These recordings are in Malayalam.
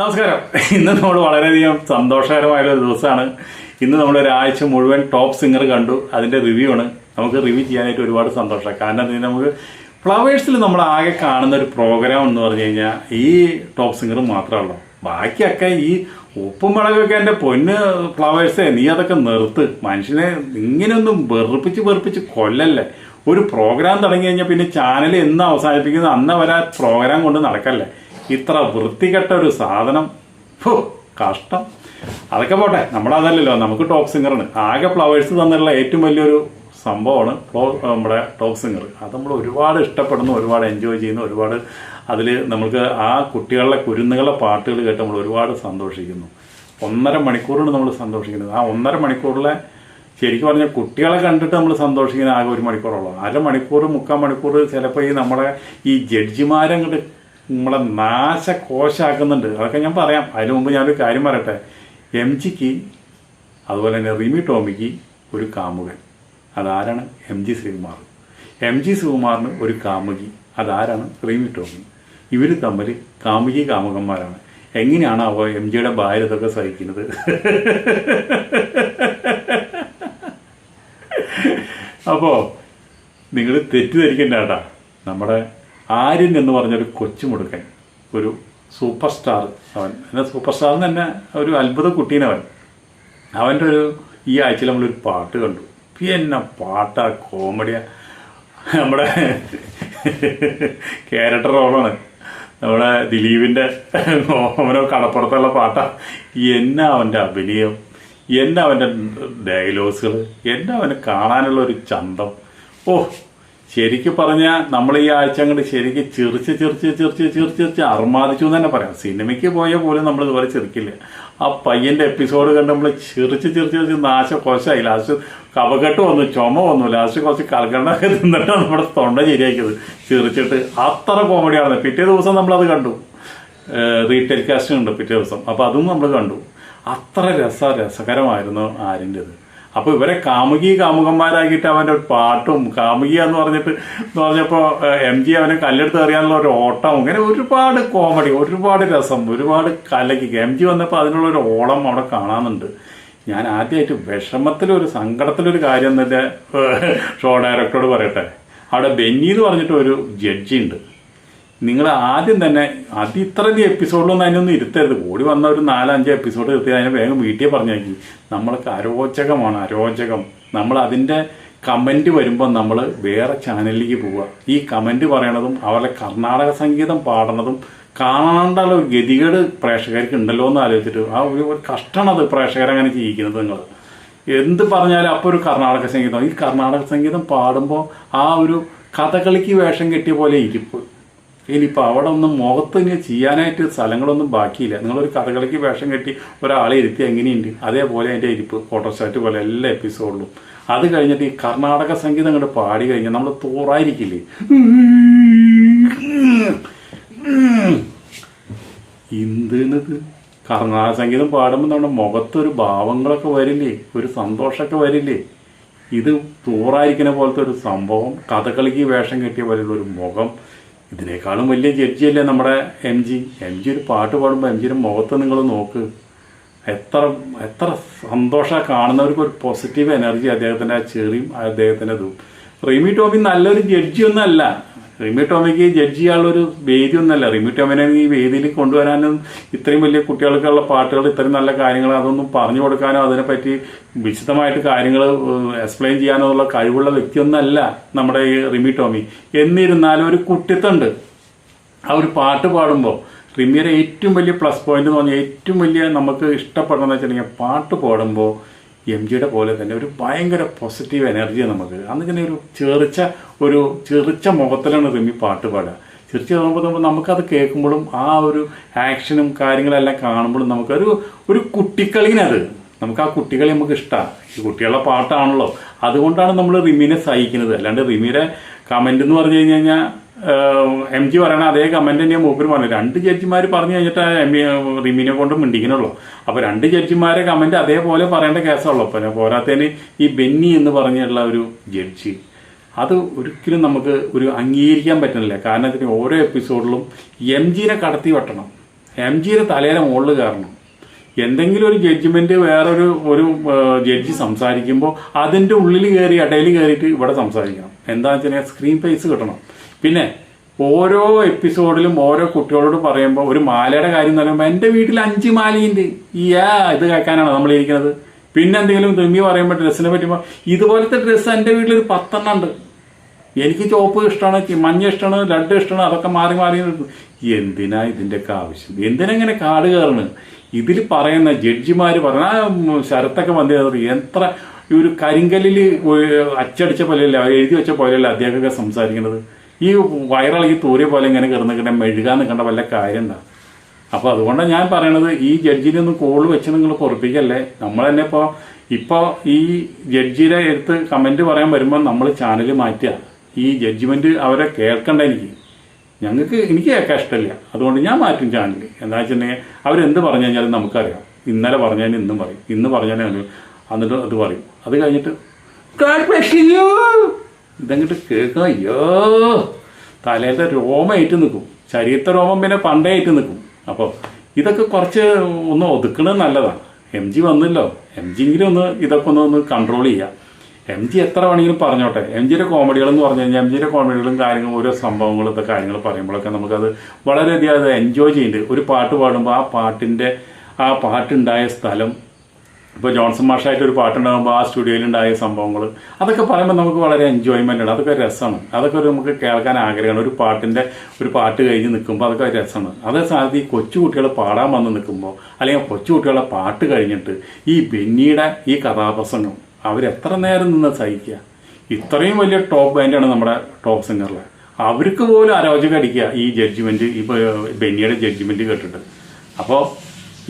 നമസ്കാരം. ഇന്ന് നമ്മൾ വളരെയധികം സന്തോഷകരമായ ഒരു ദിവസമാണ്. ഇന്ന് നമ്മൾ ഒരാഴ്ച മുഴുവൻ ടോപ്പ് സിംഗർ കണ്ടു. അതിന്റെ റിവ്യൂ ആണ്. നമുക്ക് റിവ്യൂ ചെയ്യാനായിട്ട് ഒരുപാട് സന്തോഷമാണ് കാരണം ഇതിന് നമുക്ക് ഫ്ലവേഴ്സിൽ നമ്മൾ ആകെ കാണുന്ന ഒരു പ്രോഗ്രാം എന്ന് പറഞ്ഞു കഴിഞ്ഞാൽ ഈ ടോപ്പ് സിംഗർ മാത്രമല്ലോ. ബാക്കിയൊക്കെ ഈ ഉപ്പും മുളകൊക്കെ എന്റെ പൊന്ന് ഫ്ലവേഴ്സേ നീ അതൊക്കെ നിർത്ത്. മനുഷ്യനെ ഇങ്ങനെയൊന്നും വെറുപ്പിച്ച് വെറുപ്പിച്ച് കൊല്ലല്ലേ. ഒരു പ്രോഗ്രാം തുടങ്ങി കഴിഞ്ഞാൽ പിന്നെ ചാനൽ എന്ന് അവസാനിപ്പിക്കുന്നത് അന്ന് പ്രോഗ്രാം കൊണ്ട് നടക്കല്ലേ. ഇത്ര വൃത്തികെട്ട ഒരു സാധനം. കഷ്ടം. അതൊക്കെ പോട്ടെ നമ്മളതല്ലല്ലോ നമുക്ക് ടോപ്പ് സിംഗറാണ് ആകെ ഫ്ലവേഴ്സ് തന്നിട്ടുള്ള ഏറ്റവും വലിയൊരു സംഭവമാണ് നമ്മുടെ ടോപ്പ് സിംഗർ അത് നമ്മൾ ഒരുപാട് ഇഷ്ടപ്പെടുന്നു ഒരുപാട് എൻജോയ് ചെയ്യുന്നു ഒരുപാട് അതിൽ നമുക്ക് ആ കുട്ടികളുടെ കുരുന്നുകളുടെ പാട്ടുകൾ കേട്ട് നമ്മൾ ഒരുപാട് സന്തോഷിക്കുന്നു. ഒന്നര മണിക്കൂറാണ് നമ്മൾ സന്തോഷിക്കുന്നത്. ആ ഒന്നര മണിക്കൂറിലെ ശരിക്കും പറഞ്ഞാൽ കുട്ടികളെ കണ്ടിട്ട് നമ്മൾ സന്തോഷിക്കുന്ന ആകെ ഒരു മണിക്കൂറോളം അരമണിക്കൂർ മുക്കാൽ മണിക്കൂർ ചിലപ്പോൾ ഈ നമ്മുടെ ഈ ജഡ്ജിമാരെ അങ്ങോട്ട് നമ്മളെ നാശകോശാക്കുന്നുണ്ട് അതൊക്കെ ഞാൻ പറയാം. അതിനു മുമ്പ് ഞാനൊരു കാര്യം പറയട്ടെ. എം ജിക്ക് അതുപോലെ തന്നെ റിമി ടോമിക്ക് ഒരു കാമുകൻ. അതാരാണ്? M G Sreekumar. M G ശ്രീകുമാറിന് ഒരു കാമുകി. അതാരാണ്? റിമി ടോമി. ഇവർ തമ്മിൽ കാമുകി കാമുകന്മാരാണ്. എങ്ങനെയാണ് അവ എം ജിയുടെ ഭാര്യ ഇതൊക്കെ സഹിക്കുന്നത്? അപ്പോൾ നിങ്ങൾ തെറ്റിദ്ധരിക്കണ്ട കേട്ടാ. നമ്മുടെ ആര്യൻ എന്ന് പറഞ്ഞൊരു കൊച്ചുമുടുക്കൻ ഒരു സൂപ്പർ സ്റ്റാർ അവൻ. എന്നാൽ സൂപ്പർ സ്റ്റാർ എന്ന് തന്നെ ഒരു അത്ഭുത കുട്ടീനവൻ. അവന്റെ ഒരു ഈ ആഴ്ചയിൽ നമ്മളൊരു പാട്ട് കണ്ടു. പിന്നെ പാട്ടാ കോമഡിയാ. നമ്മുടെ ക്യാരക്ടർ റോളാണ്. നമ്മുടെ ദിലീപിന്റെ ഓമനോ കടപ്പുറത്തുള്ള പാട്ടാ. എന്നാ അവന്റെ അഭിനയം? എന്നാ അവന്റെ ഡയലോഗ്സുകൾ എന്നാ അവന് കാണാനുള്ള ഒരു ചന്തം? ഓ ശരിക്കും പറഞ്ഞാൽ നമ്മൾ ഈ ആഴ്ച അങ്ങോട്ട് ശരിക്കും ചിറിച്ച് ചിറിച്ച് ചിറിച്ച് ചിറിച്ച് ചിറിച്ച് അർമാദിച്ചു എന്ന് തന്നെ പറയാം. സിനിമയ്ക്ക് പോയ പോലും നമ്മൾ ഇതുപോലെ ചിരിക്കില്ല. ആ പയ്യന്റെ എപ്പിസോഡ് കണ്ട് നമ്മൾ ചിറിച്ച് ചിറിച്ച് ചിറിച്ച് നാശ കോശമായി ലാസ്റ്റ് കവകെട്ട് വന്നു ചുമ വന്നു. ലാസ്റ്റ് കുറച്ച് കൽക്കണ്ടൊക്കെ തിന്നിട്ടാണ് നമ്മുടെ തൊണ്ട ശരിയാക്കിയത്. ചിറിച്ചിട്ട് അത്ര കോമഡിയാണ് പിറ്റേ ദിവസം നമ്മളത് കണ്ടു. റീടെലികാസ്റ്റിംഗ് ഉണ്ട് പിറ്റേ ദിവസം. അപ്പോൾ അതും നമ്മൾ കണ്ടു. അത്ര രസ രസകരമായിരുന്നു ആരിന്റെത് അപ്പോൾ ഇവരെ കാമുകി കാമുകന്മാരാക്കിയിട്ട് അവന്റെ ഒരു പാട്ടും കാമുകി എന്ന് പറഞ്ഞിട്ട് എന്ന് പറഞ്ഞപ്പോൾ എം ജി അവനെ കല്ലെടുത്ത് എറിയാനുള്ള ഒരു ഓട്ടം ഇങ്ങനെ ഒരുപാട് കോമഡി ഒരുപാട് രസം ഒരുപാട് കലക്കി എം ജി വന്നപ്പോൾ അതിനുള്ള ഒരു ഓളം അവിടെ കാണാനുണ്ട്. ഞാൻ ആദ്യമായിട്ട് വിഷമത്തിലൊരു സങ്കടത്തിലൊരു കാര്യം തന്നെ ഷോ ഡയറക്ടറോട് പറയട്ടെ. അവിടെ ബെന്നി എന്ന് പറഞ്ഞിട്ട് ഒരു ജഡ്ജി ഉണ്ട് നിങ്ങൾ ആദ്യം തന്നെ അത് ഇത്രയധികം എപ്പിസോഡിലൊന്നും അതിനൊന്നും ഇരുത്തരുത്. കൂടി വന്ന ഒരു നാലഞ്ച് എപ്പിസോഡ് ഇരുത്തി അതിനെ വേഗം വീട്ടിൽ പറഞ്ഞേക്കി നമ്മൾക്ക് അരോചകമാണ് അരോചകം. നമ്മൾ അതിന്റെ കമന്റ് വരുമ്പോൾ നമ്മൾ വേറെ ചാനലിലേക്ക് പോവുക. ഈ കമന്റ് പറയണതും അവരുടെ കർണാടക സംഗീതം പാടണതും കാണാണ്ടുള്ള ഒരു ഗതികേട് പ്രേക്ഷകർക്ക് ഉണ്ടല്ലോ എന്ന് ആലോചിച്ചിട്ട് ആ ഒരു ഒരു കഷ്ടമാണ് അത് പ്രേക്ഷകരങ്ങനെ ചെയ്യിക്കുന്നത് നിങ്ങൾ എന്ത് പറഞ്ഞാലും അപ്പോൾ ഒരു കർണാടക സംഗീതം. ഈ കർണാടക സംഗീതം പാടുമ്പോൾ ആ ഒരു കഥകളിക്ക് വേഷം കെട്ടിയ പോലെ ഇരിപ്പ്. ഇനിയിപ്പോൾ അവിടെ ഒന്നും മുഖത്ത് ഇനി ചെയ്യാനായിട്ട് സ്ഥലങ്ങളൊന്നും ബാക്കിയില്ല. നിങ്ങളൊരു കഥകളിക്ക് വേഷം കെട്ടി ഒരാളെ ഇരുത്തി എങ്ങനെയുണ്ട്? അതേപോലെ അതിന്റെ ഇരിപ്പ് ഫോട്ടോസ്റ്റാറ്റ് പോലെ എല്ലാ എപ്പിസോഡിലും അത് കഴിഞ്ഞിട്ട് ഈ കർണാടക സംഗീതം അങ്ങോട്ട് പാടി കഴിഞ്ഞാൽ നമ്മൾ തോറായിരിക്കില്ലേ? എന്തിനത് കർണാടക സംഗീതം പാടുമ്പോൾ നമ്മുടെ മുഖത്തൊരു ഭാവങ്ങളൊക്കെ വരില്ലേ? ഒരു സന്തോഷമൊക്കെ വരില്ലേ? ഇത് തൂറായിരിക്കുന്ന പോലത്തെ ഒരു സംഭവം. കഥകളിക്ക് വേഷം കെട്ടിയ പോലെയുള്ള ഒരു മുഖം. ഇതിനേക്കാളും വലിയ ജഡ്ജിയല്ലേ നമ്മുടെ എം ജി? എം ജി ഒരു പാട്ട് പാടുമ്പോൾ എം ജിയുടെ മുഖത്ത് നിങ്ങൾ നോക്ക്. എത്ര എത്ര സന്തോഷമാണ് കാണുന്നവർക്ക് ഒരു പോസിറ്റീവ് എനർജി അദ്ദേഹത്തിന്റെ ആ ചെറിയും അദ്ദേഹത്തിന്റെ ഇതും. റിമി ടോമി നല്ലൊരു ജഡ്ജിയൊന്നും ഒന്നല്ല റിമി ടോമിക്ക് ജഡ്ജ് ചെയ്യാനുള്ള ഒരു വേദി ഒന്നല്ല റിമി ടോമിനെ ഈ വേദിയിൽ കൊണ്ടുവരാനും ഇത്രയും വലിയ കുട്ടികൾക്കുള്ള പാട്ടുകൾ ഇത്രയും നല്ല കാര്യങ്ങൾ അതൊന്നും പറഞ്ഞു കൊടുക്കാനോ അതിനെപ്പറ്റി വിശദമായിട്ട് കാര്യങ്ങൾ എക്സ്പ്ലെയിൻ ചെയ്യാനോ ഉള്ള കഴിവുള്ള വ്യക്തിയൊന്നല്ല നമ്മുടെ ഈ റിമി ടോമി എന്നിരുന്നാലും ഒരു കുട്ടിത്തണ്ട്. ആ ഒരു പാട്ട് പാടുമ്പോൾ റിമിയുടെ ഏറ്റവും വലിയ പ്ലസ് പോയിന്റ് എന്ന് പറഞ്ഞാൽ ഏറ്റവും വലിയ നമുക്ക് ഇഷ്ടപ്പെടണമെന്ന് വെച്ചിട്ടുണ്ടെങ്കിൽ പാട്ട് പാടുമ്പോൾ എം ജിയുടെ പോലെ തന്നെ ഒരു ഭയങ്കര പോസിറ്റീവ് എനർജിയാണ് നമുക്ക്. അന്നിങ്ങനെ ഒരു ചെറിച്ച ഒരു ചെറിച്ച മുഖത്തിലാണ് റിമി പാട്ട് പാടുക. ചെറിച്ച നോക്കുമ്പോൾ നമുക്കത് കേൾക്കുമ്പോഴും ആ ഒരു ആക്ഷനും കാര്യങ്ങളെല്ലാം കാണുമ്പോഴും നമുക്കൊരു ഒരു കുട്ടിക്കളിനത്. നമുക്ക് ആ കുട്ടികളെ നമുക്ക് ഇഷ്ടമാണ് ഈ കുട്ടികളുടെ പാട്ടാണല്ലോ. അതുകൊണ്ടാണ് നമ്മൾ റിമിനെ സഹിക്കുന്നത്. അല്ലാണ്ട് റിമിയുടെ കമന്റ് എന്ന് പറഞ്ഞു കഴിഞ്ഞു കഴിഞ്ഞാൽ എം ജി പറയണ അതേ കമന്റ് തന്നെയാണ് മൂപ്പര് പറഞ്ഞു രണ്ട് ജഡ്ജിമാർ പറഞ്ഞു കഴിഞ്ഞിട്ട് എം റിമിനെ കൊണ്ട് മിണ്ടിക്കണുള്ളൂ. അപ്പോൾ രണ്ട് ജഡ്ജിമാരെ കമന്റ് അതേപോലെ പറയേണ്ട കേസുള്ളൂ പിന്നെ പോരാത്തതിന് ഈ ബെന്നി എന്ന് പറഞ്ഞുള്ള ഒരു ജഡ്ജി അത് ഒരിക്കലും നമുക്ക് ഒരു അംഗീകരിക്കാൻ പറ്റുന്നില്ല. കാരണം ഇതിന് ഓരോ എപ്പിസോഡിലും എം ജിനെ കടത്തി വെട്ടണം. എം ജിയുടെ തലയുടെ മുകളിൽ കയറണം. എന്തെങ്കിലും ഒരു ജഡ്ജ്മെന്റ് വേറൊരു ഒരു ജഡ്ജി സംസാരിക്കുമ്പോൾ അതിന്റെ ഉള്ളിൽ കയറി ഇടയിൽ കയറിയിട്ട് ഇവിടെ സംസാരിക്കണം. എന്താണെന്ന് വെച്ചാൽ സ്ക്രീൻ പേസ് കിട്ടണം. പിന്നെ ഓരോ എപ്പിസോഡിലും ഓരോ കുട്ടികളോട് പറയുമ്പോൾ ഒരു മാലയുടെ കാര്യം പറയുമ്പോൾ എന്റെ വീട്ടിൽ അഞ്ച് മാലയുണ്ട്. ഈ ആ ഇത് കേൾക്കാനാണ് നമ്മൾ ഇരിക്കുന്നത്? പിന്നെ എന്തെങ്കിലും തുമ്പി പറയുമ്പോൾ ഡ്രസ്സിനെ പറ്റുമ്പോൾ ഇതുപോലത്തെ ഡ്രസ്സ് എന്റെ വീട്ടിൽ ഒരു പത്തെണ്ണം ഉണ്ട്. എനിക്ക് ചോപ്പ് ഇഷ്ടമാണ് മഞ്ഞ ഇഷ്ടമാണ് ലഡ് ഇഷ്ടമാണ് അതൊക്കെ മാറി മാറി. എന്തിനാ ഇതിന്റെയൊക്കെ ആവശ്യം? എന്തിനെങ്ങനെ കാട് കയറണ്? ഇതിൽ പറയുന്ന ജഡ്ജിമാർ പറഞ്ഞ ആ ശരത്തൊക്കെ വന്നത് എത്ര ഈ ഒരു കരിങ്കല്ലിൽ അച്ചടിച്ച പോലെയല്ല എഴുതി വെച്ച പോലെയല്ല അദ്ദേഹമൊക്കെ സംസാരിക്കുന്നത്? ഈ വൈറൽ ഈ തൂരെ പോലെ ഇങ്ങനെ കിടന്നിട്ട് മെഴുകാൻ നിൽക്കേണ്ട വല്ല കാര്യം എന്താ? അപ്പോൾ അതുകൊണ്ടാണ് ഞാൻ പറയണത് ഈ ജഡ്ജിനെ ഒന്ന് കോൾ വെച്ച് നിങ്ങൾ പൊറപ്പിക്കല്ലേ? നമ്മൾ തന്നെ ഇപ്പോൾ ഇപ്പോൾ ഈ ജഡ്ജിയുടെ എടുത്ത് കമന്റ് പറയാൻ വരുമ്പോൾ നമ്മൾ ചാനൽ മാറ്റുക ഈ ജഡ്ജ്മെന്റ് അവരെ കേൾക്കണ്ട എനിക്ക്. ഞങ്ങൾക്ക് എനിക്ക് കേൾക്കാൻ ഇഷ്ടമില്ല അതുകൊണ്ട് ഞാൻ മാറ്റും ചാനൽ എന്താ വെച്ചിട്ടുണ്ടെങ്കിൽ അവരെന്ത് പറഞ്ഞു കഴിഞ്ഞാലും നമുക്കറിയാം. ഇന്നലെ പറഞ്ഞാൽ ഇന്നും പറയും. ഇന്ന് പറഞ്ഞാൽ എന്നിട്ട് അത് പറയും. അത് കഴിഞ്ഞിട്ട് bless you. ഇതങ്ങോട്ട് കേൾക്കുക അയ്യോ. തലയിലത്തെ രോമം ഏറ്റു നിൽക്കും. ശരീരത്തെ രോമം പിന്നെ പണ്ടേ ഏറ്റു നിൽക്കും. അപ്പോൾ ഇതൊക്കെ കുറച്ച് ഒന്ന് ഒതുക്കണത് നല്ലതാണ് എം ജി വന്നല്ലോ. എം ജിങ്കിലും ഒന്ന് ഇതൊക്കെ ഒന്ന് ഒന്ന് കൺട്രോൾ ചെയ്യുക എം ജി എത്ര വേണമെങ്കിലും പറഞ്ഞോട്ടെ. എം ജിയുടെ കോമഡികളെന്ന് പറഞ്ഞു കഴിഞ്ഞാൽ എം ജിയുടെ കോമഡികളും കാര്യങ്ങളും ഓരോ സംഭവങ്ങളും ഇതൊക്കെ കാര്യങ്ങൾ പറയുമ്പോഴൊക്കെ നമുക്കത് വളരെയധികം അത് എൻജോയ് ചെയ്യുന്നുണ്ട്. ഒരു പാട്ട് പാടുമ്പോൾ ആ പാട്ടിന്റെ ആ പാട്ടുണ്ടായ സ്ഥലം ഇപ്പോൾ ജോൺസൺ മാഷായിട്ട് ഒരു പാട്ടുണ്ടാകുമ്പോൾ ആ സ്റ്റുഡിയോയിൽ ഉണ്ടായ സംഭവങ്ങൾ അതൊക്കെ പറയുമ്പോൾ നമുക്ക് വളരെ എൻജോയ്മെന്റ് ആണ് അതൊക്കെ രസമാണ്. അതൊക്കെ ഒരു നമുക്ക് കേൾക്കാൻ ആഗ്രഹമാണ്. ഒരു പാട്ടിന്റെ ഒരു പാട്ട് കഴിഞ്ഞ് നിൽക്കുമ്പോൾ അതൊക്കെ രസമാണ്. അതേ സ്ഥാനത്ത് ഈ കൊച്ചു കുട്ടികൾ പാടാൻ വന്ന് നിൽക്കുമ്പോൾ അല്ലെങ്കിൽ കൊച്ചു കുട്ടികളെ പാട്ട് കഴിഞ്ഞിട്ട് ഈ ബെന്നിയുടെ ഈ കഥാപ്രസംഗം അവരെത്ര നേരം നിന്ന് സഹിക്കുക? ഇത്രയും വലിയ ടോപ്പ് ബാൻഡാണ് നമ്മുടെ ടോപ്പ് സിംഗറിലെ അവർക്ക് പോലും അരോചകം അടിക്കുക ഈ ജഡ്ജ്മെന്റ് ഇപ്പോൾ ബെന്നിയുടെ ജഡ്ജ്മെന്റ് കേട്ടിട്ട്. അപ്പോൾ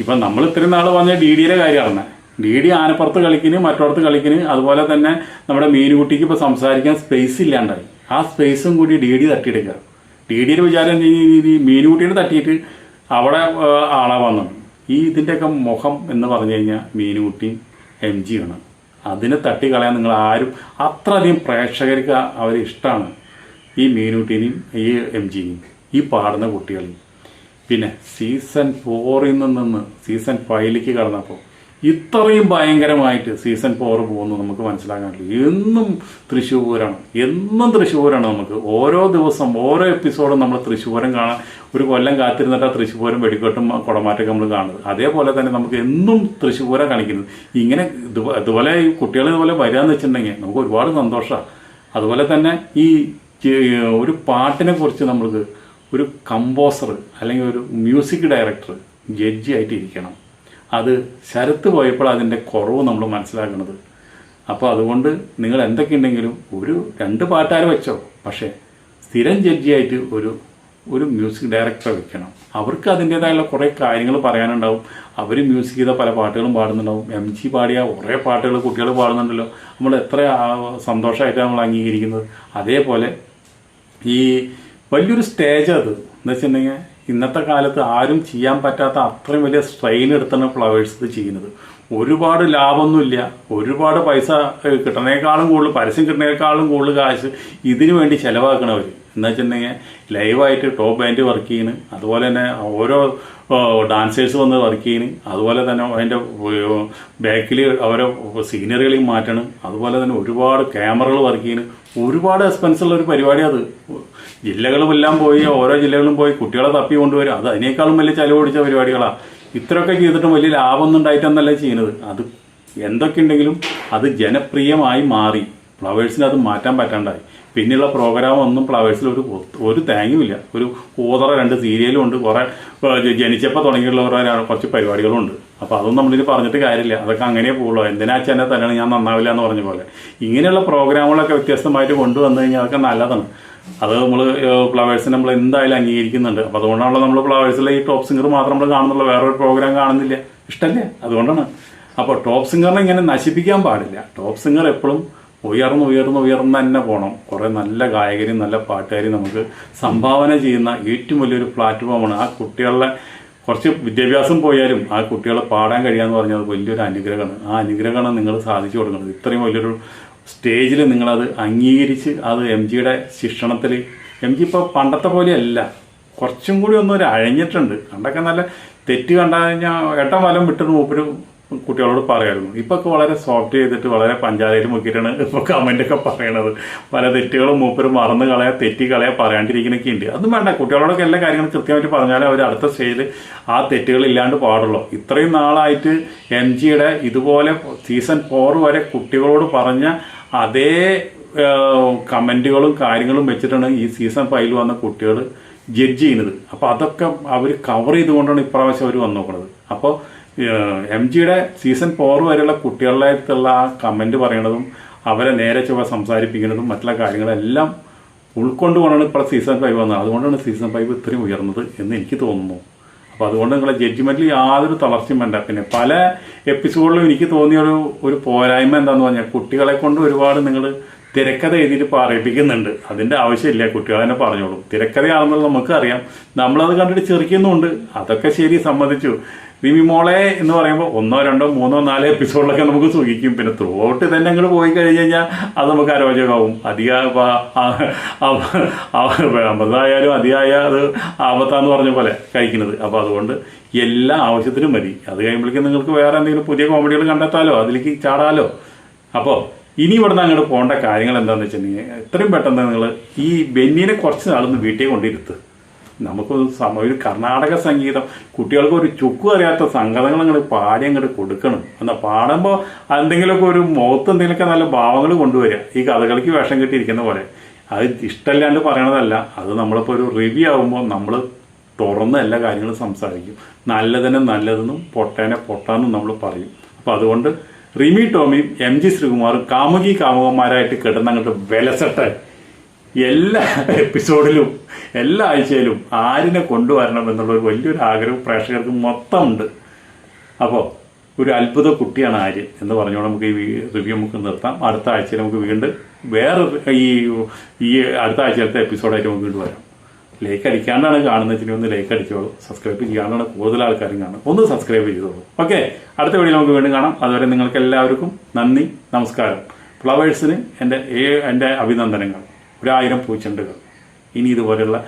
ഇപ്പം നമ്മൾ ഇത്രയും നാൾ പറഞ്ഞ ഡി ഡിയുടെ കാര്യമാണ്. ഡി ഡി ആനപ്പുറത്ത് കളിക്കിന് മറ്റോടത്ത് കളിക്കിന് അതുപോലെ തന്നെ നമ്മുടെ മീനുകുട്ടിക്ക് ഇപ്പോൾ സംസാരിക്കാൻ സ്പേസ് ഇല്ലാണ്ടായി. ആ സ്പേസും കൂടി ഡി ഡി തട്ടിയെടുക്കുക. ഡി ഡിയുടെ വിചാരം മീനുകുട്ടിയുടെ തട്ടിയിട്ട് അവിടെ ആളെ ആളാ വന്നു ഈ ഇതിന്റെയൊക്കെ മുഖം എന്ന് പറഞ്ഞു കഴിഞ്ഞാൽ മീനുകുട്ടിയും എം ആണ്. അതിനെ തട്ടിക്കളയാൻ നിങ്ങൾ ആരും അത്രയധികം പ്രേക്ഷകർക്ക് അവർ ഇഷ്ടമാണ് ഈ മീനൂട്ടിനെയും ഈ എം ജിനെയും ഈ പാടുന്ന കുട്ടികളെയും. പിന്നെ സീസൺ ഫോറിൽ നിന്ന് സീസൺ ഫൈവിലേക്ക് കടന്നപ്പോൾ ഇത്രയും ഭയങ്കരമായിട്ട് സീസൺ ഫോർ പോകുന്നു നമുക്ക് മനസ്സിലാക്കാൻ പറ്റില്ല എന്നും തൃശ്ശൂരാണ്. എന്നും തൃശ്ശൂരാണ് നമുക്ക്. ഓരോ ദിവസം ഓരോ എപ്പിസോഡും നമ്മൾ തൃശ്ശൂരം കാണാൻ ഒരു കൊല്ലം കാത്തിരുന്നിട്ട് ആ തൃശ്ശൂർ പൂരം വെടിക്കെട്ടും കുടമാറ്റൊക്കെ നമ്മൾ കാണുന്നത്. അതേപോലെ തന്നെ നമുക്ക് എന്നും തൃശ്ശൂരം കാണിക്കുന്നത്. ഇങ്ങനെ ഇതുപോ- ഇതുപോലെ ഈ കുട്ടികൾ ഇതുപോലെ വരികയെന്ന് വെച്ചിട്ടുണ്ടെങ്കിൽ നമുക്ക് ഒരുപാട് സന്തോഷമാണ് അതുപോലെ തന്നെ ഈ ഒരു പാട്ടിനെ കുറിച്ച് നമ്മൾക്ക് ഒരു കമ്പോസർ അല്ലെങ്കിൽ ഒരു മ്യൂസിക് ഡയറക്ടർ ജഡ്ജി ആയിട്ട് ഇരിക്കണം. അത് ശരത്ത് പോയപ്പോൾ അതിന്റെ കുറവ് നമ്മൾ മനസ്സിലാക്കുന്നത് അപ്പോൾ അതുകൊണ്ട് നിങ്ങൾ എന്തൊക്കെ ഉണ്ടെങ്കിലും ഒരു രണ്ട് പാട്ടുകാരെ വെച്ചോ. പക്ഷേ സ്ഥിരം ജഡ്ജിയായിട്ട് ഒരു ഒരു മ്യൂസിക് ഡയറക്ടറെ വെക്കണം. അവർക്ക് അതിന്റേതായുള്ള കുറേ കാര്യങ്ങൾ പറയാനുണ്ടാവും. അവർ മ്യൂസിക് ചെയ്ത പല പാട്ടുകളും പാടുന്നുണ്ടാവും. എം ജി പാടിയ കുറേ പാട്ടുകൾ കുട്ടികൾ പാടുന്നുണ്ടല്ലോ. നമ്മൾ എത്ര സന്തോഷമായിട്ടാണ് നമ്മൾ അംഗീകരിക്കുന്നത്. അതേപോലെ ഈ വലിയൊരു സ്റ്റേജ് അത് എന്താ വെച്ചിട്ടുണ്ടെങ്കിൽ ഇന്നത്തെ കാലത്ത് ആരും ചെയ്യാൻ പറ്റാത്ത അത്രയും വലിയ സ്ട്രെയിൻ എടുത്താണ് ഫ്ലവേഴ്സ് ഇത് ചെയ്യുന്നത്. ഒരുപാട് ലാഭമൊന്നുമില്ല. ഒരുപാട് പൈസ കിട്ടുന്നതിനേക്കാളും കൂടുതൽ പരസ്യം കിട്ടുന്നതിനേക്കാളും കൂടുതൽ കാശ് ഇതിനു വേണ്ടി ചിലവാക്കണവർ എന്താ വെച്ചിട്ടുണ്ടെങ്കിൽ ലൈവായിട്ട് ടോപ്പ് ബാൻഡ് വർക്ക് ചെയ്യുന്നു അതുപോലെ തന്നെ ഓരോ ഡാൻസേഴ്സ് വന്ന് വർക്ക് ചെയ്യുന്നു അതുപോലെ തന്നെ അതിന്റെ ബാക്കിൽ അവരെ സീനറികളിൽ മാറ്റണം. അതുപോലെ തന്നെ ഒരുപാട് ക്യാമറകൾ വർക്ക് ചെയ്യുന്നു ഒരുപാട് എക്സ്പെൻസ് ഉള്ള ഒരു പരിപാടി അത്. ജില്ലകളുമെല്ലാം പോയി ഓരോ ജില്ലകളും പോയി കുട്ടികളെ തപ്പി കൊണ്ടുവരും അത് അതിനേക്കാളും വലിയ ചെലവ് പിടിച്ച പരിപാടികളാണ് ഇത്രയൊക്കെ ചെയ്തിട്ടും വലിയ ലാഭമൊന്നും ഉണ്ടായിട്ടൊന്നല്ല ചെയ്യുന്നത്. അത് എന്തൊക്കെ ഉണ്ടെങ്കിലും അത് ജനപ്രിയമായി മാറി. ഫ്ലവേഴ്സിന് അത് മാറ്റാൻ പറ്റാണ്ടായി. പിന്നെയുള്ള പ്രോഗ്രാം ഒന്നും ഫ്ലവേഴ്സിൽ ഒരു ഒരു തേങ്ങയുമില്ല ഒരു കൂതറ രണ്ട് സീരിയലും ഉണ്ട്. കുറേ ജനിച്ചപ്പോൾ തുടങ്ങിയുള്ള കുറേ കുറച്ച് പരിപാടികളും ഉണ്ട് അപ്പോൾ അതൊന്നും നമ്മളിത് പറഞ്ഞിട്ട് കാര്യമില്ല. അതൊക്കെ അങ്ങനെ പോകുള്ളൂ എന്തിനാ ചെന്നെ തന്നെയാണ് ഞാൻ നന്നാവില്ല എന്ന് പറഞ്ഞ പോലെ. ഇങ്ങനെയുള്ള പ്രോഗ്രാമുകളൊക്കെ വ്യത്യസ്തമായിട്ട് കൊണ്ടുവന്നു കഴിഞ്ഞാൽ അതൊക്കെ നല്ലതാണ്. അത് നമ്മൾ ഫ്ലവേഴ്സിന് നമ്മൾ എന്തായാലും അംഗീകരിക്കുന്നുണ്ട്. അപ്പോൾ അതുകൊണ്ടാണല്ലോ നമ്മൾ ഫ്ലവേഴ്സിലെ ഈ ടോപ്പ് സിംഗർ മാത്രം നമ്മൾ കാണുന്നുള്ള. വേറൊരു പ്രോഗ്രാം കാണുന്നില്ല. ഇഷ്ടല്ലേ? അതുകൊണ്ടാണ്. അപ്പോൾ ടോപ്പ് സിംഗറിനെ ഇങ്ങനെ നശിപ്പിക്കാൻ പാടില്ല. ടോപ്പ് സിംഗർ എപ്പോഴും ഉയർന്ന് ഉയർന്ന് ഉയർന്ന് തന്നെ പോകണം കുറേ നല്ല ഗായകരും നല്ല പാട്ടുകാരും നമുക്ക് സംഭാവന ചെയ്യുന്ന ഏറ്റവും വലിയൊരു പ്ലാറ്റ്ഫോമാണ് ആ കുട്ടികളുടെ കുറച്ച് വിദ്യാഭ്യാസം പോയാലും ആ കുട്ടികളെ പാടാൻ കഴിയാന്ന് പറഞ്ഞാൽ വലിയൊരു അനുഗ്രഹമാണ്. ആ അനുഗ്രഹമാണ് നിങ്ങൾ സാധിച്ചു കൊടുക്കുന്നത്. ഇത്രയും വലിയൊരു സ്റ്റേജിൽ നിങ്ങളത് അംഗീകരിച്ച് അത് എം ജിയുടെ ശിക്ഷണത്തിൽ എം ജി ഇപ്പോൾ പണ്ടത്തെ പോലെയല്ല കുറച്ചും കൂടി ഒന്നും ഒരു അഴഞ്ഞിട്ടുണ്ട്. പണ്ടൊക്കെ നല്ല തെറ്റ് കണ്ടാൽ കഴിഞ്ഞാൽ ഏട്ടൻ വലം വിട്ടിട്ട് മൂപ്പര് കുട്ടികളോട് പറയായിരുന്നു. ഇപ്പൊ ഒക്കെ വളരെ സോഫ്റ്റ് ചെയ്തിട്ട് വളരെ പഞ്ചായത്തിൽ മുക്കിയിട്ടാണ് കമന്റ് ഒക്കെ പറയണത്. പല തെറ്റുകളും മൂപ്പര് മറന്നു കളയാ തെറ്റി കളയാ പറയാണ്ടിരിക്കുന്നൊക്കെ ഉണ്ട്. അതും വേണ്ട കുട്ടികളോടൊക്കെ എല്ലാ കാര്യങ്ങളും കൃത്യമായിട്ട് പറഞ്ഞാലേ അവർ അടുത്ത സ്റ്റേജിൽ ആ തെറ്റുകൾ ഇല്ലാണ്ട് പാടുള്ളൂ. ഇത്രയും നാളായിട്ട് എം ജിയുടെ ഇതുപോലെ സീസൺ ഫോർ വരെ കുട്ടികളോട് പറഞ്ഞ അതേ കമന്റുകളും കാര്യങ്ങളും വെച്ചിട്ടാണ് ഈ സീസൺ ഫൈവിൽ വന്ന കുട്ടികൾ ജഡ്ജ് ചെയ്യുന്നത്. അപ്പോൾ അതൊക്കെ അവർ കവർ ചെയ്തുകൊണ്ടാണ് ഇപ്രാവശ്യം അവർ വന്നു നോക്കുന്നത് അപ്പോൾ എം ജിയുടെ സീസൺ ഫോർ വരെയുള്ള കുട്ടികളുടെ ആ കമന്റ് പറയണതും അവരെ നേരെ ചൊവ്വ സംസാരിപ്പിക്കുന്നതും മറ്റുള്ള കാര്യങ്ങളെല്ലാം ഉൾക്കൊണ്ടുകൊണ്ടാണ് ഇപ്പോൾ സീസൺ ഫൈവ് വന്നത്. അതുകൊണ്ടാണ് സീസൺ ഫൈവ് ഇത്രയും ഉയർന്നത് എന്ന് എനിക്ക് തോന്നുന്നു. അപ്പോൾ അതുകൊണ്ട് നിങ്ങളെ ജഡ്ജ്മെന്റിൽ യാതൊരു തളർച്ചയും വേണ്ട. പിന്നെ പല എപ്പിസോഡിലും എനിക്ക് തോന്നിയ ഒരു ഒരു പോരായ്മ എന്താണെന്ന് പറഞ്ഞാൽ കുട്ടികളെ കൊണ്ട് ഒരുപാട് നിങ്ങൾ തിരക്കഥ എഴുതിയിട്ട് പറയിപ്പിക്കുന്നുണ്ട് അതിന്റെ ആവശ്യമില്ല കുട്ടികൾ തന്നെ പറഞ്ഞോളും. തിരക്കഥയാണെന്നുള്ളത് നമുക്കറിയാം. നമ്മളത് കണ്ടിട്ട് ചെറിക്കുന്നുണ്ട് അതൊക്കെ ശരി സമ്മതിച്ചു. റിമി മോളെ എന്ന് പറയുമ്പോൾ ഒന്നോ രണ്ടോ മൂന്നോ നാലോ എപ്പിസോഡിലൊക്കെ നമുക്ക് സുഖിക്കും പിന്നെ ത്രൂ ഔട്ട് തന്നെ അങ്ങോട്ട് പോയി കഴിഞ്ഞ് കഴിഞ്ഞാൽ അത് നമുക്ക് അരോചകമാവും. അധിക അമ്പതായാലും അധികമായ അത് ആപത്താന്ന് പറഞ്ഞ പോലെ കഴിക്കുന്നത്. അപ്പോൾ അതുകൊണ്ട് എല്ലാ ആവശ്യത്തിനും മതി. അത് കഴിയുമ്പോഴേക്കും നിങ്ങൾക്ക് വേറെ എന്തെങ്കിലും പുതിയ കോമഡികൾ കണ്ടെത്താലോ അതിലേക്ക് ചാടാലോ. അപ്പോൾ ഇനി ഇവിടുന്ന് അങ്ങോട്ട് പോകേണ്ട കാര്യങ്ങൾ എന്താണെന്ന് വെച്ചിട്ടുണ്ടെങ്കിൽ എത്രയും പെട്ടെന്ന് നിങ്ങൾ ഈ ബെന്നിനെ കുറച്ച് നാളൊന്ന് വീട്ടിൽ കൊണ്ടിരുത്ത് നമുക്കൊരു സമയം ഒരു കർണാടക സംഗീതം. കുട്ടികൾക്ക് ഒരു ചുക്കും അറിയാത്ത സംഗതങ്ങൾ അങ്ങോട്ട് പാടി അങ്ങോട്ട് കൊടുക്കണം. എന്നാൽ പാടുമ്പോൾ എന്തെങ്കിലുമൊക്കെ ഒരു മുഖത്ത് എന്തെങ്കിലുമൊക്കെ നല്ല ഭാവങ്ങൾ കൊണ്ടുവരിക. ഈ കഥകളിക്ക് വേഷം കിട്ടിയിരിക്കുന്ന പോലെ. അത് ഇഷ്ടമില്ലാണ്ട് പറയണതല്ല. അത് നമ്മളിപ്പോൾ ഒരു റിവ്യൂ ആകുമ്പോൾ നമ്മൾ തുറന്ന് എല്ലാ കാര്യങ്ങളും സംസാരിക്കും. നല്ലതിനെ നല്ലതെന്നും പൊട്ടേനെ പൊട്ടാന്നും നമ്മൾ പറയും. അപ്പോൾ അതുകൊണ്ട് റിമി ടോമിയും എം ജി ശ്രീകുമാറും കാമുകി കാമുകന്മാരായിട്ട് കിടന്നങ്ങോട്ട് വിലസട്ടെ. എല്ലാ എപ്പിസോഡിലും എല്ലാ ആഴ്ചയിലും ആരിനെ കൊണ്ടുവരണം എന്നുള്ള ഒരു വലിയൊരു ആഗ്രഹം പ്രേക്ഷകർക്ക് മൊത്തമുണ്ട്. അപ്പോൾ ഒരു അത്ഭുത കുട്ടിയാണ് ആര്യൻ എന്ന് പറഞ്ഞുകൊണ്ട് നമുക്ക് ഈ റിവ്യൂ നമുക്ക് നിർത്താം. അടുത്ത ആഴ്ച നമുക്ക് വീണ്ടും വേറെ ഈ ഈ അടുത്ത ആഴ്ചയിലത്തെ എപ്പിസോഡായിട്ട് നമുക്ക് വീണ്ടും വരാം. ലൈക്ക് അടിക്കാണ്ടാണ് കാണുന്നത്. വെച്ചാൽ ഒന്ന് ലൈക്ക് അടിച്ചോളൂ. സബ്സ്ക്രൈബ് ചെയ്യാണ്ടാണ് കൂടുതൽ ആൾക്കാരും കാണും ഒന്ന് സബ്സ്ക്രൈബ് ചെയ്തോളൂ. ഓക്കെ? അടുത്ത വീഡിയോ നമുക്ക് വീണ്ടും കാണാം. അതുവരെ നിങ്ങൾക്ക് എല്ലാവർക്കും നന്ദി നമസ്കാരം. ഫ്ലവേഴ്സിന് എന്റെ എന്റെ അഭിനന്ദനങ്ങൾ. ഒരായിരം പൂച്ചെണ്ടുകൾ. ഇനി ഇതുപോലെയുള്ള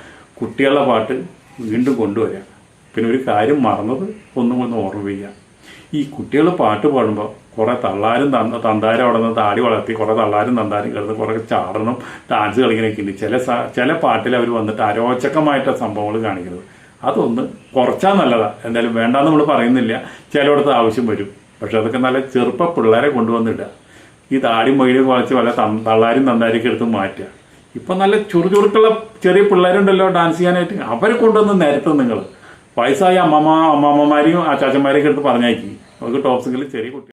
കുട്ടികളുടെ പാട്ട് വീണ്ടും കൊണ്ടുവരിക. പിന്നെ ഒരു കാര്യം മറന്നത് ഒന്നും ഒന്ന് ഓർമ്മിപ്പിക്കുക. ഈ കുട്ടികൾ പാട്ട് പാടുമ്പോൾ കുറേ തള്ളാരും തന്താരും അവിടെ നിന്ന് താടി വളർത്തി കുറേ തള്ളാരും തന്താരും കിടന്ന് കുറേ ചാടണം ഡാൻസ് കളിക്കണൊക്കെ ഉണ്ട്. ചില ചില പാട്ടിൽ അവർ വന്നിട്ട് അരോചകമായിട്ട് സംഭവങ്ങൾ കാണിക്കുന്നത്. അതൊന്ന് കുറച്ചാൽ നല്ലതാണ് എന്തായാലും വേണ്ടാന്ന് നമ്മൾ പറയുന്നില്ല. ചിലയിടത്ത് ആവശ്യം വരും. പക്ഷെ അതൊക്കെ നല്ല ചെറുപ്പ പിള്ളേരെ കൊണ്ടുവന്നിടുക. ഈ താടി മൊയിലും കുറച്ച് വല്ല തള്ളാരും തന്താരിയൊക്കെ എടുത്ത് മാറ്റുക. ഇപ്പൊ നല്ല ചുറുചുറുക്കുള്ള ചെറിയ പിള്ളേരുണ്ടല്ലോ ഡാൻസ് ചെയ്യാനായിട്ട്. അവരെ കൊണ്ടുവന്ന് നിരത്തും നിങ്ങൾ വയസ്സായ അമ്മമ്മ അമ്മമ്മമാരെയും അച്ചാച്ചന്മാരെയൊക്കെ എടുത്ത് പറഞ്ഞയക്കി. അവർക്ക് ടോപ്സിങ്ങിൽ ചെറിയ കുട്ടി